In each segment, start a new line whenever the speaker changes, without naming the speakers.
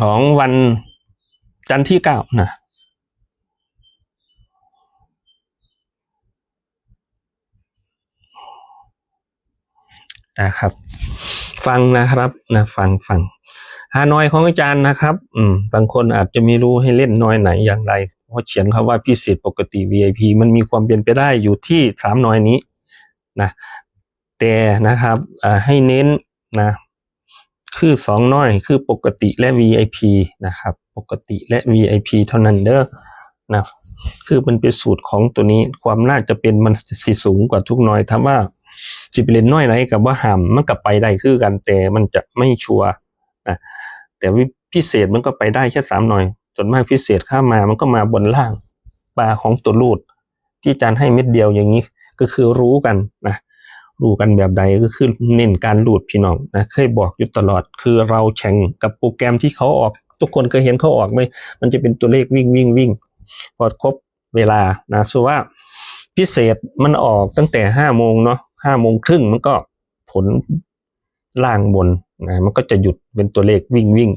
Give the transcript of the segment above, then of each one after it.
ของวันจันทร์ที่เก้านะนะครับ ฟังนะครับนะฟังฟังฮานอยของอาจารย์นะครับ อืม บางคนอาจจะไม่รู้ให้เล่นน้อยไหนอย่างไร เพราะเขียนคำว่าพิเศษปกติ VIP มันมีความเป็นไปได้อยู่ที่สามน้อยนี้นะแต่นะครับอ่าให้เน้นนะ คือสองน้อยคือปกติและ VIP นะครับ ปกติและ VIP เท่านั้นเด้อนะคือมันเป็นสูตรของตัวนี้ความน่าจะเป็นมันสิสูงกว่าทุกน้อยถาว่าสิไปเล่นน้อยไหนกับว่าห่ามมันก็ไปได้คือกันแต่มันจะไม่ชัวร์นะแต่พิเศษมันก็ไปได้แค่สามหน่อยจนมากพิเศษข้ามามันก็มาบนล่างปลาของตัวรูด ที่จารย์ให้เม็ดเดียวอย่างนี้ก็คือรู้กันนะ รู้กันแบบใดก็คือเน้นการหลุดพี่น้องนะเคยบอกอยู่ตลอดคือเราแข่งกับโปรแกรมที่เขาออก ทุกคนเคยเห็นเขาออกไหมมันจะเป็นตัวเลขวิ่งวิ่งวิ่งพอครบเวลานะส่วนว่าพิเศษมันออกตั้งแต่ห้าโมงเนาะห้าโมงครึ่งมันก็ผลล่างบนนะมันก็จะหยุดเป็นตัวเลขวิ่งวิ่ง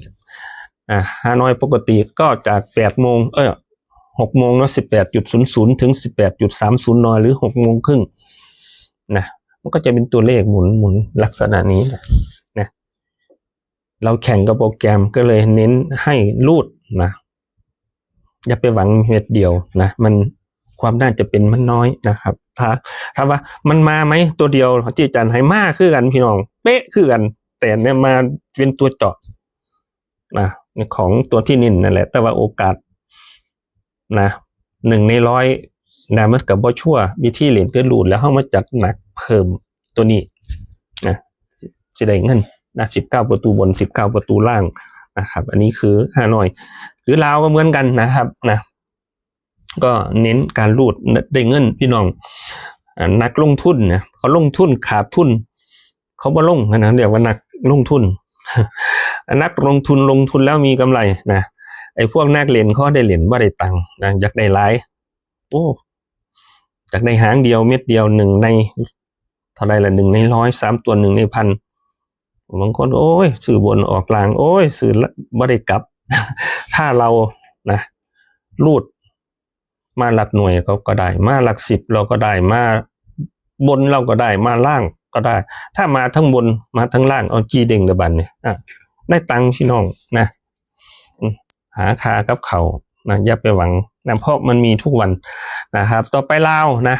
อ่าฮานอยปกติก็จากแปดโมงเออหกโมงเนาะสิบแปดจุดศูนย์ศูนย์ถึงสิบแปดจุดสามศูนย์นอยหรือหกโมงครึ่งนะ มันก็จะเป็นตัวเลขหมุนหมุนลักษณะนี้นะนะเราแข่งกับโปรแกรมก็เลยเน้นให้รูดนะอย่าไปหวังเม็ดเดียวนะมันความน่าจะเป็นมันน้อยนะครับถ้าถ้าว่ามันมาไหมตัวเดียวที่อาจารย์ให้มาคือกันพี่น้อง เป๊ะคือกัน แต่เนี่ยมาเป็นตัวเจาะนะของตัวที่นินนั่นแหละ แต่ว่าโอกาสนะหนึ่งในร้อยนะมันกับบ่ชั่ววิธีเหรียญกินรูดแล้วเข้ามาจัดหนัก เพิ่มตัวนี้นะจะได้เงินนะสิบเก้าประตูบนสิบเก้าประตูล่างนะครับ อันนี้คือห้านอย หรือลาวก็เหมือนกันนะครับนะก็เน้นการรูดได้เงินพี่น้องนักลงทุนนี่ยเขาลงทุนขาดทุน เขาบ่ลงนะเรียกว่านักลงทุน นักลงทุนลงทุนแล้วมีกำไรนะไอ้พวกนักเล่นเขาได้เหรียญว่าได้ตังค์นะอยากได้หลาย โอ้จากในหางเดียวเม็ดเดียวหนึ่งใน เท่าไรละหนึ่งในร้อยสามตัวหนึ่งในพันบางคนโอ้ยสื่อบนออกกลาง โอ้ยสื่อบ่ได้กลับ ถ้าเรานะรูด มาหลักหน่วยเขาก็ได้ มาหลักสิบเราก็ได้มาบนเราก็ได้มาล่างก็ได้ ถ้ามาทั้งบนมาทั้งล่างเอาจีเด้งเดบันเนี่ยอได้ตังค์พี่น้องนะหาคากับเขานะอย่าไปหวังนะเพราะมันมีทุกวันนะครับ ต่อไปลาวนะ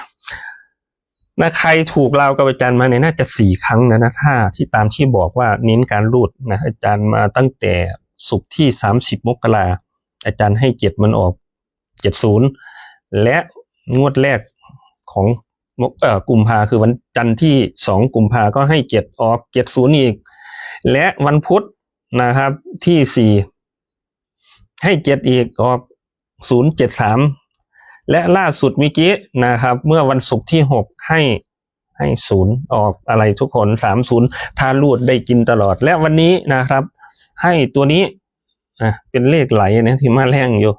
นะใครถูกลาวกับอาจารย์มาเนี่ยน่าจะสี่ครั้งนะนะถ้าที่ตามที่บอกว่าเน้นการรูดนะอาจารย์มาตั้งแต่ศุกที่สามสิบมกราอาจารย์ให้เจ็ดมันออกเจ็ดศูนย์และงวดแรกของมกเอ่อกุมภาคือวันจันทร์ที่สองกุมภาก็ให้เจ็ดออกเจ็ดศูนย์อีก และวันพุธนะครับที่สี่ให้เจ็ดอีกออกศูนย์เจ็ดสาม และล่าสุดเมื่อกี้นะครับ เมื่อวันศุกร์ที่หกให้ให้ศูนย์ออกอะไรทุกคนสามศูนย์ทารูดได้กินตลอด และวันนี้นะครับ ให้ตัวนี้อะเป็นเลขไหลนะที่มาแรงอยู่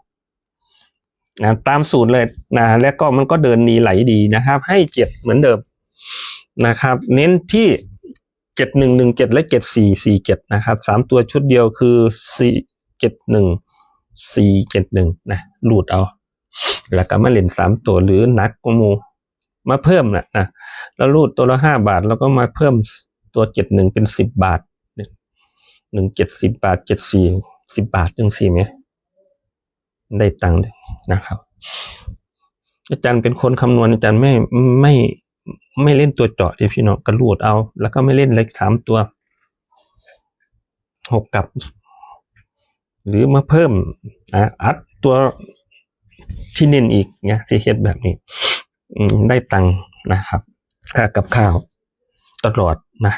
นะตามสูตรเลยนะและก็มันก็เดินดีไหลดีนะครับ ให้เจ็ดเหมือนเดิมนะครับ เน้นที่เจ็ดหนึ่งหนึ่งเจ็ดและเจ็ดสี่สี่เจ็ดนะครับสามตัวชุดเดียวคือสี่เจ็ดหนึ่งสี่เจ็ดหนึ่งนะหลุดเอา แล้วก็มาเล่นสามตัวหรือนักกมูมาเพิ่มนะนะแล้วรูดตัวละห้าบาท แล้วก็มาเพิ่มตัวเจ็ดหนึ่งเป็นสิบบาทหนึ่งเจ็ดสิบบาทเจ็ดสี่สิบบาทยังสี่ไหมได้ตังค์นะครับ อาจารย์เป็นคนคำนวณอาจารย์ไม่ไม่ไม่เล่นตัวเจาะที่พี่น้องกระลูดเอา แล้วก็ไม่เล่นเลขสามตัวหกกับ หรือมาเพิ่มอะอัดตัว ที่เน้นอีกเนี่ยที่เฮ็ดแบบนี้อได้ตังค์นะครับค่ากับข้าวตลอดนะ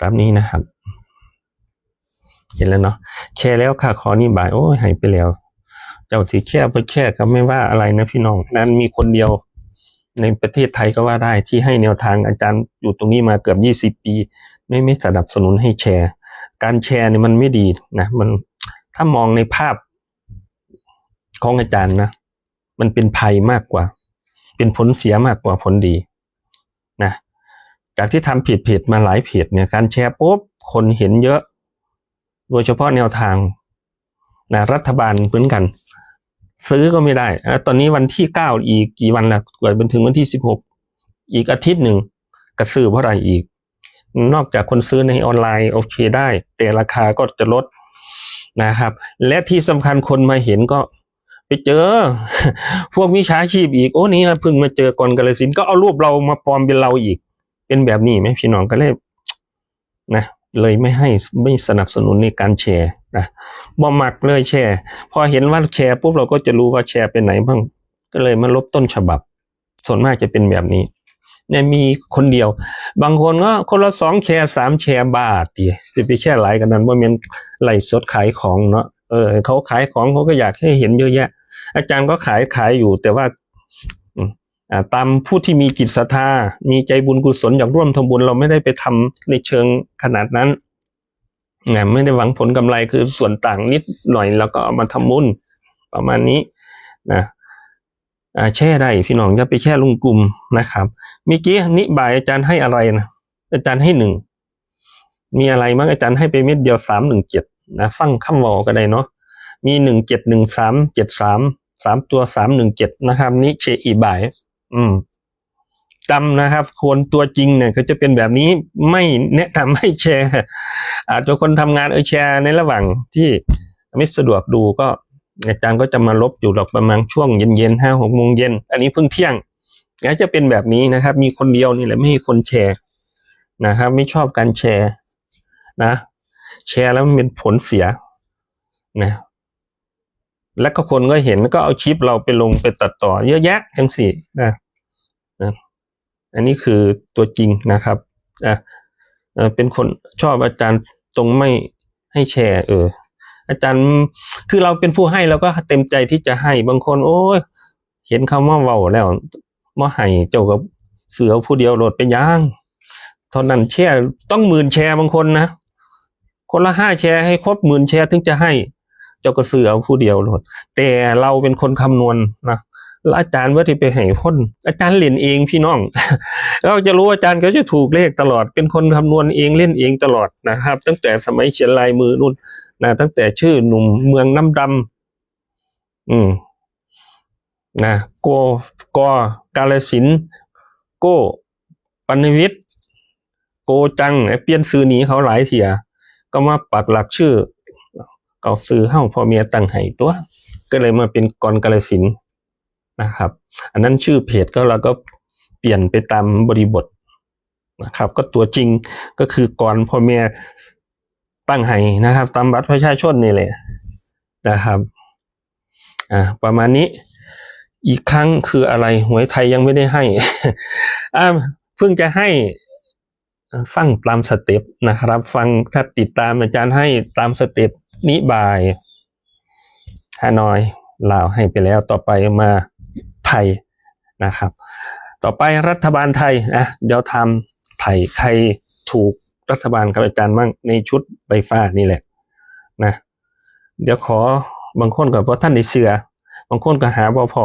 ตามนี้นะครับ เห็นแล้วเนาะแชร์แล้วค่ะขอนี่บ่าย โอ้ยหายไปแล้ว เจ้าสีแช่ไปแช่ก็ไม่ว่าอะไรนะพี่น้อง นั้นมีคนเดียวในประเทศไทยก็ว่าได้ที่ให้แนวทางอาจารย์อยู่ตรงนี้มาเกือบยี่สิบปี ไม่ไม่สนับสนุนให้แชร์ การแชร์เนี่ยมันไม่ดีนะ มัน ถ้ามองในภาพของอาจารย์นะ มันเป็นภัยมากกว่า เป็นผลเสียมากกว่าผลดีนะจากที่ทำผิดเพจมาหลายเพจเนี่ยการแชร์ปุ๊บคนเห็นเยอะ โดยเฉพาะแนวทางนะรัฐบาลเหมือนกัน ซื้อก็ไม่ได้ตอนนี้วันที่เก้าอีกกี่วันละกว่าจนถึงวันที่สิบหกอีกอาทิตย์หนึ่งกระซื้อเพราะอะไรอีก นอกจากคนซื้อในออนไลน์โอเคได้ แต่ราคาก็จะลด นะครับ และที่สำคัญคนมาเห็นก็ไปเจอ พวกวิชาชีพอีกโอ้นี่เพิ่งมาเจอก่อนกาลสินก็เอารูปเรามาปลอมเป็นเราอีก เป็นแบบนี้ไหมพี่น้องก็เลยนะเลยไม่ให้ไม่สนับสนุนในการแชร์นะบ่มักเลยแชร์ พอเห็นว่าแชร์ปุ๊บเราก็จะรู้ว่าแชร์ไปไหนบ้างก็เลยมาลบต้นฉบับ ส่วนมากจะเป็นแบบนี้ เนี่ยมีคนเดียว บางคนก็คนละสองแชร์สามแชร์บาทตีสิไปแค่หลกันนั้นว่ามันไหลสดขายของเนาะเออเขาขายของเขาก็อยากให้เห็นเยอะแยะ อาจารย์ก็ขายขายอยู่ แต่ว่าตามผู้ที่มีจิตศรัทธา มีใจบุญกุศลอยากร่วมทำบุญเราไม่ได้ไปทำในเชิงขนาดนั้นนะไม่ได้หวังผลกำไรคือส่วนต่างนิดหน่อยแล้วก็เอามาทำบุญประมาณนี้นะ แช่ได้พี่น้องอย่าไปแช่ลุงกลุ่มนะครับเมื่อกี้นิบายอาจารย์ให้อะไรนะอาจารย์ให้หนึ่งมีอะไรมั้งอาจารย์ให้ไปเม็ดเดียวสามหนึ่งเจ็ดนะฟังคำเวอก็ได้เนาะมีหนึ่งเจ็ดหนึ่งสามเจ็ดสามสามตัวสามหนึ่งเจ็ดนะครับนี่เชอีบาย อืมจำนะครับ คนตัวจริงเนี่ยก็จะเป็นแบบนี้ไม่แนะนำให้แชร์ อาจจะคนทำงานเออแชร์ในระหว่างที่ไม่สะดวกดูก็ อาจารย์ก็จะมาลบอยู่หรอกประมาณช่วงเย็นๆห้าหกโมงเย็นอันนี้เพิ่งเที่ยงก็จะเป็นแบบนี้นะครับ มีคนเดียวนี่แหละไม่มีคนแชร์นะครับ ไม่ชอบการแชร์นะ แชร์แล้วมันเป็นผลเสียนะแล้วก็คนก็เห็นก็เอาคลิปเราไปลงไปตัดต่อ เยอะแยะจังสินะนะอันนี้คือตัวจริงนะครับอะเอ่อเป็นคนชอบอาจารย์ตรงไม่ให้แชร์ เออ อาจารย์คือเราเป็นผู้ให้เราก็เต็มใจที่จะให้บางคน โอ้ยเห็นคำว่าเว้าแล้วมาให้เจ้ากับเสือผู้เดียวโหลดเป็นย่างเท่านั้นแชร์ต้องหมื่นแชร์บางคนนะคนละห้าแชร์ให้ครบหมื่นแชร์ถึงจะให้ เจ้าก็ซื้อเอผู้เดียวโหลดแต่เราเป็นคนคำนวณนะ แล้วอาจารย์ว่าที่ไปให้พ้นอาจารย์เล่นเองพี่น้อง เราจะรู้อาจารย์ก็จะถูกเลขตลอด เป็นคนคำนวณเองเล่นเองตลอดนะครับ ตั้งแต่สมัยเขียนลายมือนู่นนะตั้งแต่ชื่อหนุ่มเมืองน้ำดำอืมนะโกกอกาลสิน โกปัณวิทย์โกจังเปลี่ยนซื้อหนีเขาหลายเถีย ก็มาปักหลักชื่อก็ซื้อเฮ้าพอเมียตั้งให้ตัว ก็เลยมาเป็นกรกาลสิน นะครับ อันนั้นชื่อเพจก็เราก็เปลี่ยนไปตามบริบทนะครับ ก็ตัวจริงก็คือกรพ่อเมียตั้งให้นะครับ ตามบัตรประชาชนนี่แหละนะครับอ่าประมาณนี้อีกครั้งคืออะไรหวยไทยยังไม่ได้ให้อ่าเพิ่งจะให้ฟังตามสเต็ปนะครับ ฟังถ้าติดตามอาจารย์ให้ตามสเต็ปนิบายฮานอยลาวให้ไปแล้วต่อไปมา ไทยนะครับ ต่อไปรัฐบาลไทยนะเดี๋ยวทำไทยใครถูกรัฐบาลกับอาจารย์มั่งในชุดใบฟ้านี่แหละนะเดี๋ยวขอบางคนกับว่าท่านในเสือบางคนก็หาบ่พอ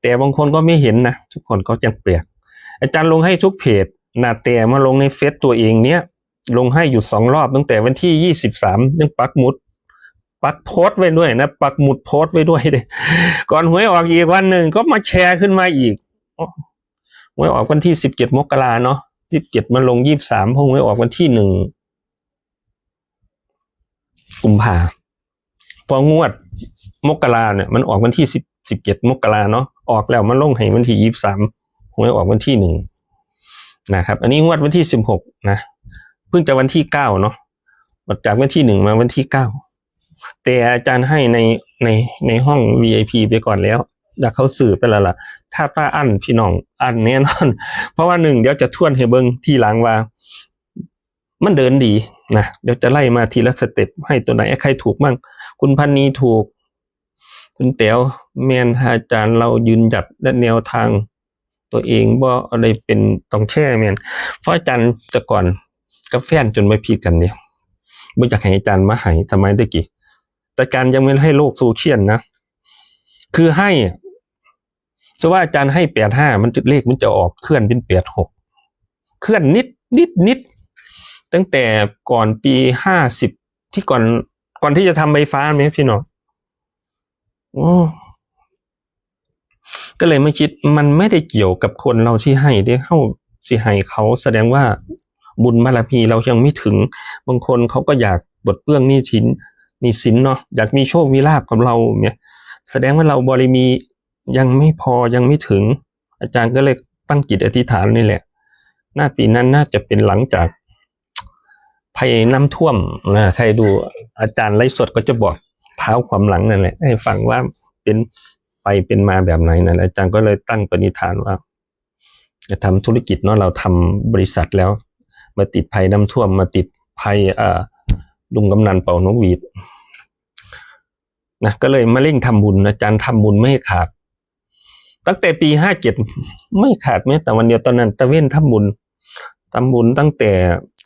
แต่บางคนก็ไม่เห็นนะทุกคนก็ยังเปลียก อาจารย์ลงให้ทุกเพจนาแต่มาลงในเฟซตัวเองเนี้ยลงให้อยู่สองรอบตั้งแต่วันที่ยี่สิบสามยังปักมุด ปักโพสไว้ด้วยนะปักหมุดโพสไว้ด้วยเลยก่อนหวยออกอีกวันหนึ่งก็มาแชร์ขึ้นมาอีกอหวยออกวันที่สิบเจ็ดมกราเนาะสิบเจ็ดมาลงยี่สามพงหวยออกวันที่หนึ่งกุมภาพองวดมกราเนี่ย มันออกวันที่สิบสิบเจ็ดมกราเนาะออกแล้วมันลงให้วันที่ยี่สามหวยออกวันที่หนึ่งนะครับ อันนี้งวดวันที่สิบหกนะเพิ่งจะวันที่เก้าเนาะจากวันที่หนึ่งมาวันที่เก้า แต่อาจารย์ให้ในในในห้อง VIP ไปก่อนแล้วอยากเขาสื่อไปแล้วล่ะ ถ้าป้าอั้นพี่น้องอั้นแน่นอน เพราะว่าหนึ่งเดี๋ยวจะทวนให้เบิงที่หลังว่า มันเดินดีนะเดี๋ยวจะไล่มาทีละสเต็ปให้ตัวไหนใครถูกมั่งคุณพันนีถูก คุณเต๋วแมนอาจารย์เรายืนหยัดและแนวทางตัวเองว่าอะไรเป็นต้องแช่แมนเพราะอาจารย์แต่ก่อนกับแฟนจนไม่พีกันเนี่ยบ่อยากให้อาจารย์มาให้ทำไมได้กี่ แต่การยังไม่ให้โลกโซเชียลนะ คือให้สว่าอาจารย์ให้แปดห้ามันจะเลขมันจะออกเคลื่อนเป็นแปดหกเคลื่อนนิดนิดนิด ตั้งแต่ก่อนปีห้าสิบที่ก่อนก่อนที่จะทำไฟฟ้าไหมพี่น้องโอ้ก็เลยไม่คิดมันไม่ได้เกี่ยวกับคนเราที่ให้ได้เข้าสิให้เขาแสดงว่าบุญบารมีเรายังไม่ถึง บางคนเขาก็อยากบดเปื้องนี้สิน หนี้สินเนาะอยากมีโชคมีลาบกับเราเนี่ยแสดงว่าเราบารมียังไม่พอยังไม่ถึง อาจารย์ก็เลยตั้งจิตอธิษฐานนี่แหละ หน้าปีนั้นน่าจะเป็นหลังจากภัยน้ำท่วมนะใครดูอาจารย์ไลฟ์สดก็จะบอกเท้าความหลังนั่นแหละให้ฟังว่าเป็นไปเป็นมาแบบไหนนั่นแหละอาจารย์ก็เลยตั้งปณิธานว่า จะทำธุรกิจเนาะเราทำบริษัทแล้ว มาติดภัยน้ำท่วมมาติดภัยอ่า ลุงกำนันเป่านกหวีดนะก็เลยมาเร่งทำบุญอาจารย์ทำบุญไม่ขาด ตั้งแต่ปีห้าเจ็ดไม่ขาดแม้แต่วันเดียวตอนนั้นตะเว้นทำบุญทำบุญตั้งแต่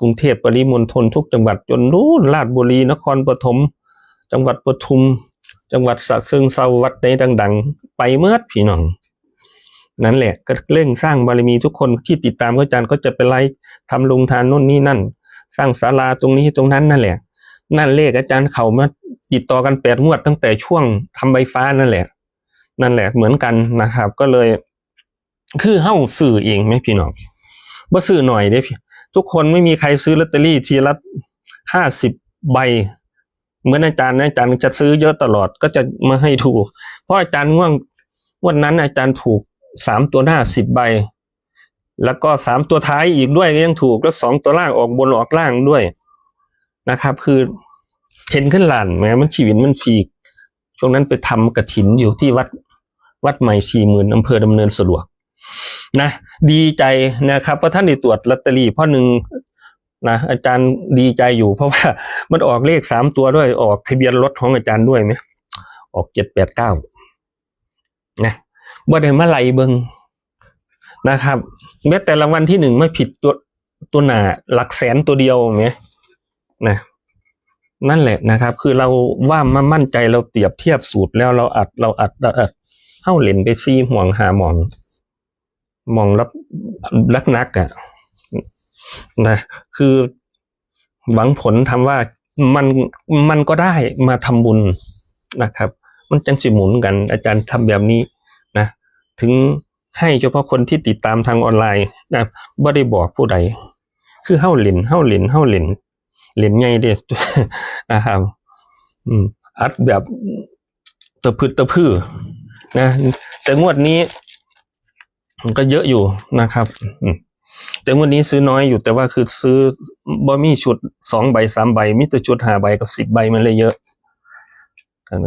กรุงเทพปริมณฑลทุกจังหวัดจนรู้ราชบุรีนครปฐมจังหวัดปทุม จังหวัดสระเชิงเซาวัดในดัง ๆ ไปเมื่อพี่น้อง นั่นแหละก็เร่งสร้างบารมีทุกคนที่ติดตามอาจารย์ก็จะไปไลฟ์ทำลงทานโน่นนี่นั่น สร้างศาลาตรงนี้ตรงนั้นนั่นแหละ นั่นเลขอาจารย์เขามาติดต่อกันแปดงวดตั้งแต่ช่วงทำใบฟ้านั่นแหละ นั่นแหละเหมือนกันนะครับ ก็เลย คือเฮ้าสื่อเองไหมพี่น้องว่าสื่อหน่อยเด้พี่ทุกคนไม่มีใครซื้อลอตเตอรี่ทีละห้าสิบใบ เหมือนอาจารย์นะอาจารย์จะซื้อเยอะตลอดก็จะมาให้ถูก เพราะอาจารย์ง่วงวันนั้นอาจารย์ถูกสามตัวหน้าสิบใบ แล้วก็สามตัวท้ายอีกด้วยก็ยังถูกแล้วสองตัวล่างออกบนออกล่างด้วย นะครับ คือเห็นขึ้นหลานแม้มันชีวิตมันฟีก ช่วงนั้นไปทำกระถินอยู่ที่วัดวัดใหม่สี่หมื่นอำเภอดำเนินสะดวกนะดีใจนะครับเพราะท่านได้ตรวจลอตเตอรี่พ่อหนึ่งนะอาจารย์ดีใจอยู่ เพราะว่ามันออกเลขสามตัวด้วยออกทะเบียนรถของอาจารย์ด้วยไหมออกเจ็ดแปดเก้านะบ่ได้มาไล่เบิงนะครับแม้แต่รางวัลที่หนึ่งไม่ผิดตัวตัวหนาหลักแสนตัวเดียวไหม นะนั่นแหละนะครับ คือเราว่ามามั่นใจเราเปรียบเทียบสูตรแล้วเราอัดเราอัดเราอัดเข้าเหรียญไปซีห่วงหาหมองมองรับรักนักอะ่ะนะคือหวังผลทำว่ามันมันก็ได้มาทำบุญนะครับ มันจังสิหมุนกัน อาจารย์ทำแบบนี้นะถึงให้เฉพาะคนที่ติดตามทางออนไลน์นะบ่ได้บอกผู้ใด คือเฮ้าเหรียญเฮ้าเหรียญเฮ้าเหรียญ เหรียญไงเด็ดนะครับ อืมอัดแบบตะพืดตะพื้อนะแต่งวดนี้ มันก็เยอะอยู่นะครับแต่งวดนี้ซื้อน้อยอยู่แต่ว่าคือซื้อบ่มีชุดสองใบสามใบมีแต่ชุดห้าใบกับสิบใบมันเลยเยอะ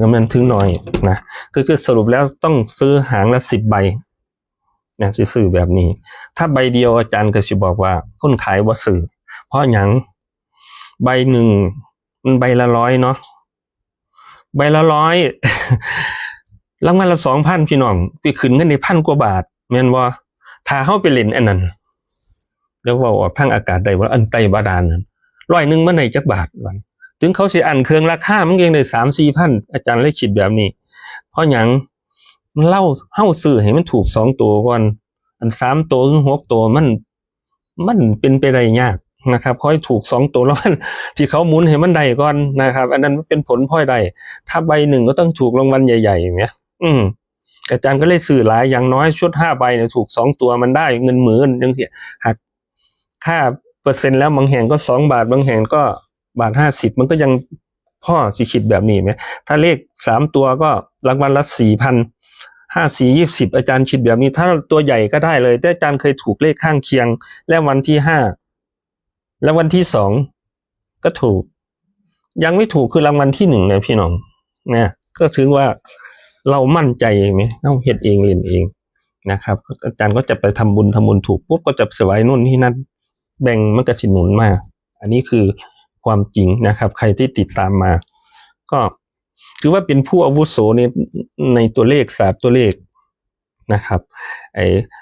ก็มันถึงน้อยนะคือคือสรุปแล้วต้องซื้อหางละสิบใบนะซื้อแบบนี้ ถ้าใบเดียวอาจารย์ก็จะบอกว่าคนขายว่าซื้อเพราะหยัง ใบหนึ่งมันใบละร้อยเนาะใบละร้อยรางวัลละสองพันพี่น้องไปขึ้นเงินในพันกว่าบาทแม่นว่าถ้าเข้าไปเล่นอันนั้นเรียกว่าออกทางอากาศได้ว่าอันไตบาดาลนั้นร้อยหนึ่งมันในจักบาทวันถึงเขาเสิอันเครื่องราคามันยังได้สามสี่พันอาจารย์เลยคิดแบบนี้ เพราะหยังมันเล่าเฮ้าซื้อให้มันถูกสองตัวก่อนอันสามตัวถึงหกตัวมัน มันเป็นไปได้ยาก นะครับค่อยถูกสองตัวแล้วมันที่เขาหมุนให้มันได้ก่อนนะครับ อันนั้นเป็นผลพลอยได้ถ้าใบหนึ่งก็ต้องถูกรางวัลใหญ่ๆอย่างเงี้ย อืมอาจารย์ก็เลยสื่อหลายอย่างน้อยชุดห้าใบเนี่ยถูกสองตัวมันได้เงินหมื่นยังเสียหักค่าเปอร์เซ็นต์แล้วบางแห่งก็สองบาทบางแห่งก็บาทห้าสิบมันก็ยังพ่อสิคิดแบบนี้ไหมถ้าเลขสามตัวก็รางวัลละสี่พันห้าสี่ยี่สิบอาจารย์คิดแบบนี้ ถ้าตัวใหญ่ก็ได้เลยแต่อาจารย์เคยถูกเลขข้างเคียง และวันที่ห้า และวันที่สองก็ถูก ยังไม่ถูกคือรางวัลที่หนึ่งนะพี่น้องเนี่ยก็ถือว่าเรามั่นใจเองไหมเราเฮ็ดเองเรียนเองนะครับ อาจารย์ก็จะไปทำบุญทำบุญถูกปุ๊บก็จะสวายนู่นที่นั่นแบ่งมันก็สิหนุนมา อันนี้คือความจริงนะครับ ใครที่ติดตามมา ก็ถือว่าเป็นผู้อาวุโสในในตัวเลขศาสตร์ตัวเลขนะครับไอ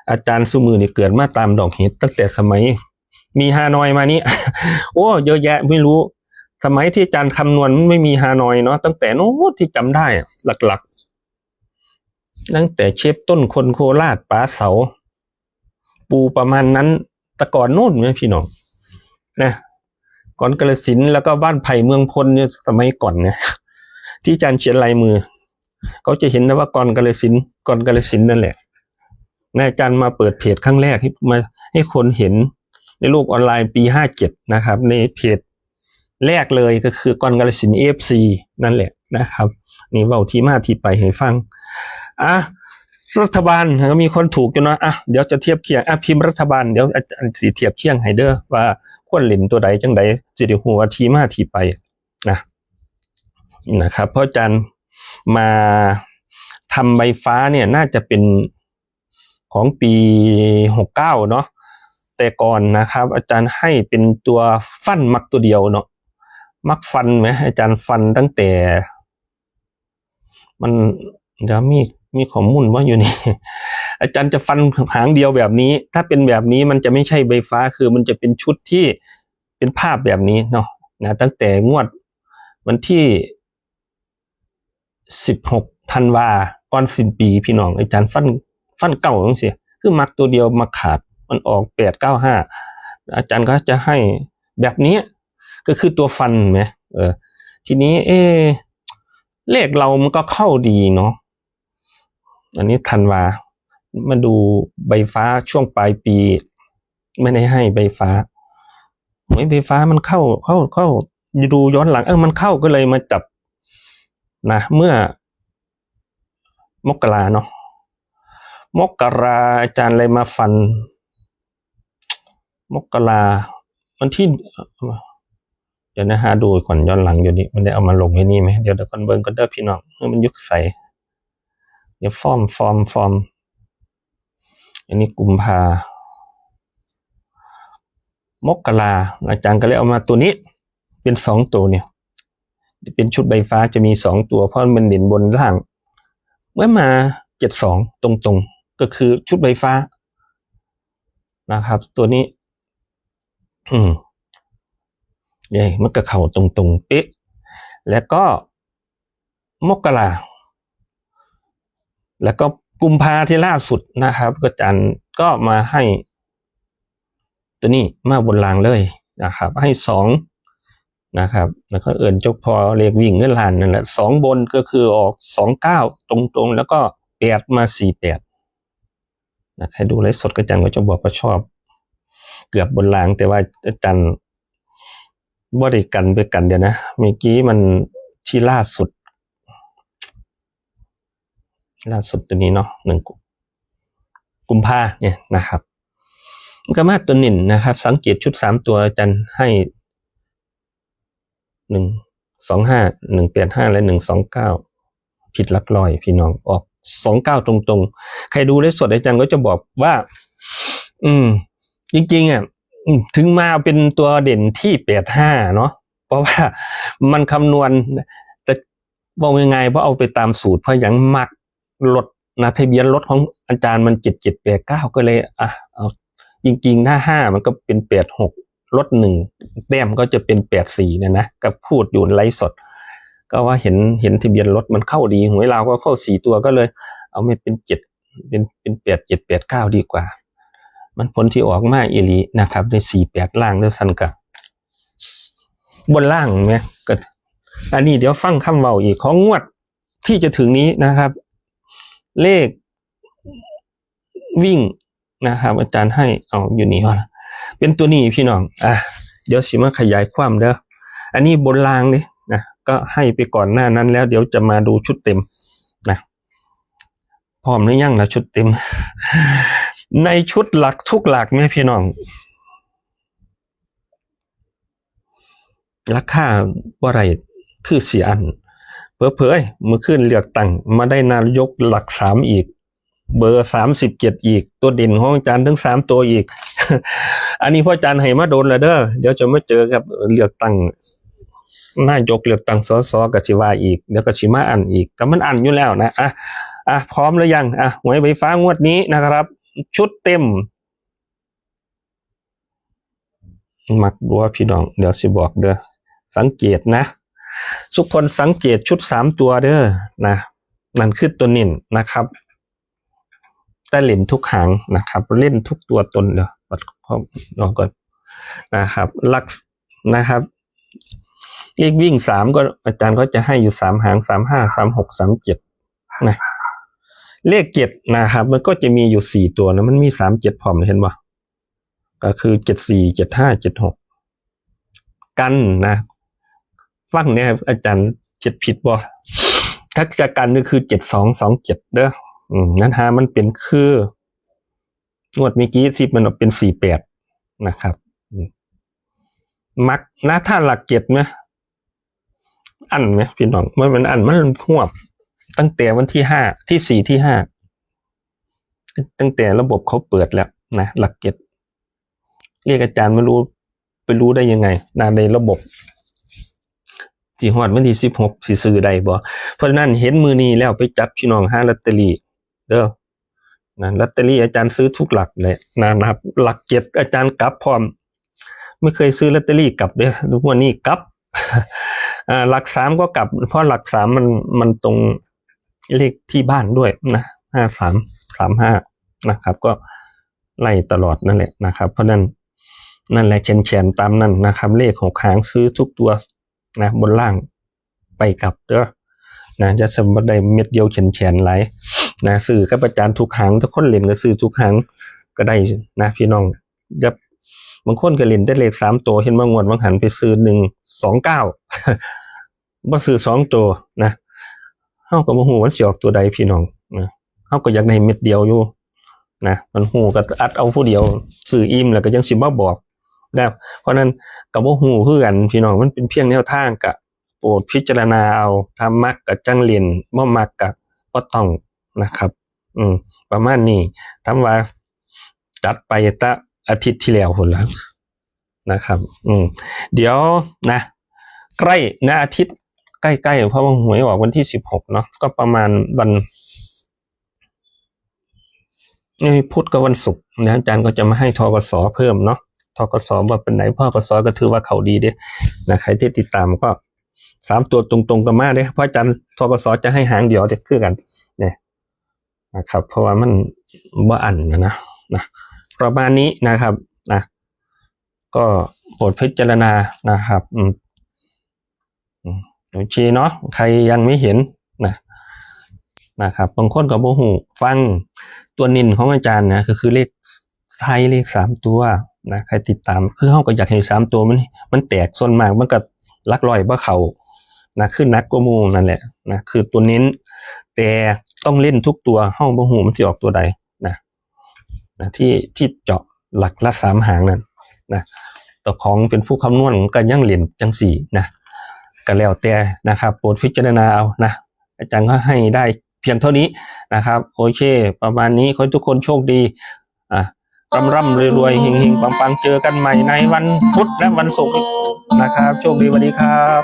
อาจารย์สุมือเนี่เกิดมาตามดอกเห็ดตั้งแต่สมัย มีฮานอยมานี้โอ้เยอะแยะไม่รู้ สมัยที่อาจารย์คำนวณไม่มีฮานอยเนาะตั้งแต่โน้นที่จำได้หลักๆ ตั้งแต่เชฟต้นคนโคราชป๋าเสา ปูประมาณนั้นแตะก่อนโน่นไหมพี่น้องนะก่อนกระสินแล้วก็บ้านไผ่เมืองพลเนี่ยสมัยก่อนเนี่ยที่อาจารย์เขียนลายมือ เขาจะเห็นนะว่าก่อนกระสินก่อนกระสินนั่นแหละนายอาจารย์มาเปิดเพจครั้งแรกให้มาให้คนเห็น ในโลกออนไลน์ปีห้าเจ็ดนะครับ ในเพจแรกเลยก็คือกอนกระสินเอฟซีนั่นแหละนะครับ นี่เว่าที่มาที่ไปให้ฟังอะรัฐบาลก็มีคนถูกกันเนาะอะเดี๋ยวจะเทียบเคียงอะพิมพ์รัฐบาลเดี๋ยวอาจารย์สีเทียบเคียงให้เด้อว่าควรเล่นตัวใดจังใดสิได้ฮู้ว่าที่มาทีไปนะนะครับเพราะอาจารย์มาทำใบฟ้าเนี่ยน่าจะเป็นของปีหกเก้าเนาะ แต่ก่อนนะครับ อาจารย์ให้เป็นตัวฟันมักตัวเดียวเนาะมักฟันไหมอาจารย์ฟันตั้งแต่ มันเดี๋ยวมีมีข้อมูลว่าอยู่นี่อาจารย์จะฟันหางเดียวแบบนี้ ถ้าเป็นแบบนี้มันจะไม่ใช่ใบฟ้าคือมันจะเป็นชุดที่เป็นภาพแบบนี้เนาะนะตั้งแต่งวดวันที่สิบหกธันวาก่อนสิ้นปีพี่น้องอาจารย์ฟันฟันเก่าจังสิคือมักตัวเดียวมาขาด มันออกแปดเก้าห้าอาจารย์ก็จะให้แบบนี้ก็คือตัวฟันไหมเออ ทีนี้ เอเลขเรามันก็เข้าดีเนาะอันนี้ธันวามาดูใบฟ้าช่วงปลายปี ไม่ได้ให้ใบฟ้าหวยใบฟ้ามันเข้าเข้าเข้าดูย้อนหลังเออมันเข้าก็เลยมาจับนะเมื่อ มกราเนาะมกราอาจารย์เลยมาฟัน มกราวันที่ เดี๋ยวนะฮะดูก่อนย้อนหลังอยู่นี่มันได้เอามาลงไว้นี่ไหมเดี๋ยวเดี๋ยวก่อนเบิ้งก็เด้อพี่น้องเออมันยุคใสเดี๋ยวฟอร์มฟอร์มฟอร์มอันนี้กุมภามกราอาจารย์ก็เลยเอามาตัวนี้ เป็นสองตัวเนี่ย เป็นชุดใบฟ้าจะมีสองตัว เพราะมันเด่นบนล่าง เมื่อมาเจ็ดสองตรงๆ ก็คือชุดใบฟ้านะครับ ตัวนี้ อืมเย่มันก็เข่าตรงๆเป๊ะแล้วก็มกราแล้วก็กุมภาที่ล่าสุดนะครับก็จันก็มาให้ ตัวนี้มาบนรางเลยนะครับ ให้สองนะครับ แล้วก็เอินเจ้าพอเรียกวิ่งเงินลานนั่นแหละสองบนก็คือออกสองเก้าตรงๆ แล้วก็แปดมาสี่แปดนะใครดูไลฟ์สดก็จันก็จะบอกว่าชอบ เกือบบนราง แต่ว่าอาจารย์บริกันไปกันเดี๋ยวนะเมื่อกี้มันที่ล่าสุด ล่าสุดตัวนี้เนาะหนึ่งกุมภาเนี่ยนะครับก็มาตัวนึ่งนะครับ สังเกตชุดสามตัวอาจารย์ให้หนึ่งสองห้าหนึ่งแปดห้าและหนึ่งสองเก้าผิดลักลอย พี่น้องออกสองเก้าตรงๆ ใครดูได้สดอาจารย์ก็จะบอกว่า อืม จริงๆอะถึงมาเป็นตัวเด่นที่แปดห้าเนาะเพราะว่ามันคำนวณแต่บอกยังไงเพราะเอาไปตามสูตรเพราะอย่างมักรถนะทะเบียนรถของอาจารย์มันเจ็ดเจ็ดแปดเก้าก็เลยอะเอาจริงๆ ถ้าห้ามันก็เป็นแปดหกลดหนึ่งแต้มก็จะเป็นแปดสี่เนี่ยนะก็พูดอยู่ไลฟ์สด ก็ว่าเห็นเห็นทะเบียนรถมันเข้าดีหวยเราก็เข้าสี่ตัวก็เลย เอาไม่เป็นเจ็ดเป็นเป็นแปดเจ็ดแปดเก้าดีกว่า มันผลที่ออกมาอีลีนะครับด้สี่แปดล่างแล้วสันกับบนล่างไหมก็อันนี้เดี๋ยวฟังคำเบาอีกของงวดที่จะถึงนี้นะครับ เลขวิ่งนะครับ อาจารย์ให้เอาอยู่นี่ว่าเป็นตัวนี้พี่น้อง อะเดี๋ยวสิมาขยายความเด้ออันนี้บนรางนี่นะก็ให้ไปก่อนหน้านั้นแล้ว เดี๋ยวจะมาดูชุดเต็มนะพร้อมหรือยังนะชุดเต็ม ในชุดหลักทุกหลักเนี่พี่น้องราคาบ่ไรคือเสียอันเผลอๆเมื่อขึ้นเลือกตั้งมาได้นายกหลักสามอีก เบอร์สามสิบเจ็ดอีก ตัวเด่นของอาจารย์ทั้งสามตัวอีก อันนี้พ่ออาจารย์ให้มาโดนแล้วเด้อเดี๋ยวจะมาเจอกับเลือกตั้งนายกเลือกตั้งสสกับชิวาอีกเดี๋ยวก็ชิมาอันอีกก็มันอันอยู่แล้วนะอะอะพร้อมหรือยังอะหวยใบฟ้างวดนี้นะครับ ชุดเต็ม มักบัวพี่น้อง เดี๋ยวสิบอกเด้อสังเกตนะ ทุกคนสังเกตชุดสามตัวเด้อนะนั่นคือตัวนิ่นนะครับแต่เล่นทุกหางนะครับ เล่นทุกตัวตนเดี๋ยวปัดข้อก่อนนะครับลักนะครับเลขวิ่งสามก็อาจารย์ก็จะให้อยู่สามหางสามห้าสามหกสามเจ็ดนะ เลขเจ็ดนะครับ มันก็จะมีอยู่สี่ตัวนะมันมีสามเจ็ดพร้อมเห็นปะก็คือเจ็ดสี่เจ็ดห้าเจ็ดหกกันนะฟังเนี่ยอาจารย์เจ็ดผิดบ่ถ้าจะกันก็คือเจ็ดสองสองเจ็ดเด้ออืมนั้นฮะมันเป็นคืองวดเมื่อกี้ที่มันเป็นสี่แปดนะครับมมักนะถ้าหลักเจ็ดไหมอันไหมพี่น้องมันมันอันมันหวบ ตั้งแต่วันที่ห้าที่สี่ที่ห้าตั้งแต่ระบบเขาเปิดแล้วนะหลักเจ็ดเรียกอาจารย์ไม่รู้ไปรู้ได้ยังไงนะในระบบสี่หอดวันที่สิบหกสี่ซื้อใดบ่เพราะฉะนั้นเห็นมือนี้แล้วไปจัดพี่น้องห้าลอตเตอรี่เด้อนะลอตเตอรี่อาจารย์ซื้อทุกหลักเลยนะครับ หลักเจ็ดอาจารย์กลับพร้อม ไม่เคยซื้อลอตเตอรี่กลับเด้อทุกวันนี้กลับหลักสามก็กลับ เพราะหลักสามมันมันตรง เลขที่บ้านด้วยนะห้าสามสามห้านะครับ ก็ไล่ตลอดนั่นแหละนะครับ เพราะนั้นนั่นแหละเชนเชนตามนั่นนะครับ เลขหกหางซื้อทุกตัวนะบนล่างไปกลับเด้อนะจะสมบัติได้เม็ดเดียวเฉนเฉนไหลนะซื้อกับอาจารย์ทุกหางทุกคนเล่นก็ซื้อทุกหางก็ได้นะพี่น้องจะบางคนก็เล่นได้เลขสามตัวเห็นบางงวดบางหันไปซื้อหนึ่งสองเก้าบ่ซื้อสองตัวนะ เฮาก็บ่ฮู้ว่าสิออกตัวใดพี่น้องนะเฮาก็อยากได้เม็ดเดียวอยู่นะมันฮู้ก็อัดเอาผู้เดียวซื้ออิ่มแล้วก็ยังสิมาบอกนะเพราะนั้นก็บ่ฮู้คือกันพี่น้องมันเป็นเพียงแนวทางก็โปรดพิจารณาเอาถ้ามักก็จังเรียนบ่มักก็บ่ต้องนะครับ อืมประมาณนี้ถาว่าจัดไปตะอาทิตย์ที่แล้วพุ่นแล้วนะครับ อืมเดี๋ยวนะ ใกล้นะอาทิตย์ ใกล้ๆเพราะว่าหวยออกวันที่สิบหกเนาะก็ประมาณวันนี่พุธกับวันศุกร์นะอาจารย์ก็จะมาให้ทกสเพิ่มเนาะทกสว่าเป็นไหนพ่อกสก็ถือว่าเขาดีเด้นะใครที่ติดตามก็สามตัวตรงๆกันมาเด้เพราะอาจารย์ทกสจะให้หางเดียวเด็คือกันเนี่ยนะครับ เพราะว่ามันบ่อันนะนะนะประมาณนี้นะครับนะก็โปรดพิจารณานะครับ โอเคเนาะใครยังไม่เห็นนะนะครับบางคนก็บ่หูฟังตัวนินของอาจารย์นะก็คือเลขไทยเลขสามตัวนะใครติดตามคือเฮาก็อยากให้สามตัวมันมันแตกส่วนมากมันก็ลักลอยบ่เขานะขึ้นนักกมูนั่นแหละนะคือตัวเน้น แต่ต้องเล่นทุกตัวเฮาบ่หูมันสิออกตัวใดนะนะที่ที่เจาะหลักละสามหางนั่นนะตัวของเป็นผู้คำนวณก็ยังเล่นจังสี่นะ ก็แล้วแต่นะครับโปรดพิจารณาเอานะอาจารย์ก็ให้ได้เพียงเท่านี้นะครับ โอเค ประมาณนี้ขอให้ทุกคนโชคดีอะร่ำร่ำรวยรวยเฮงเฮงปังปังเจอกันใหม่ในวันพุธและวันศุกร์นะครับ โชคดีสวัสดีครับ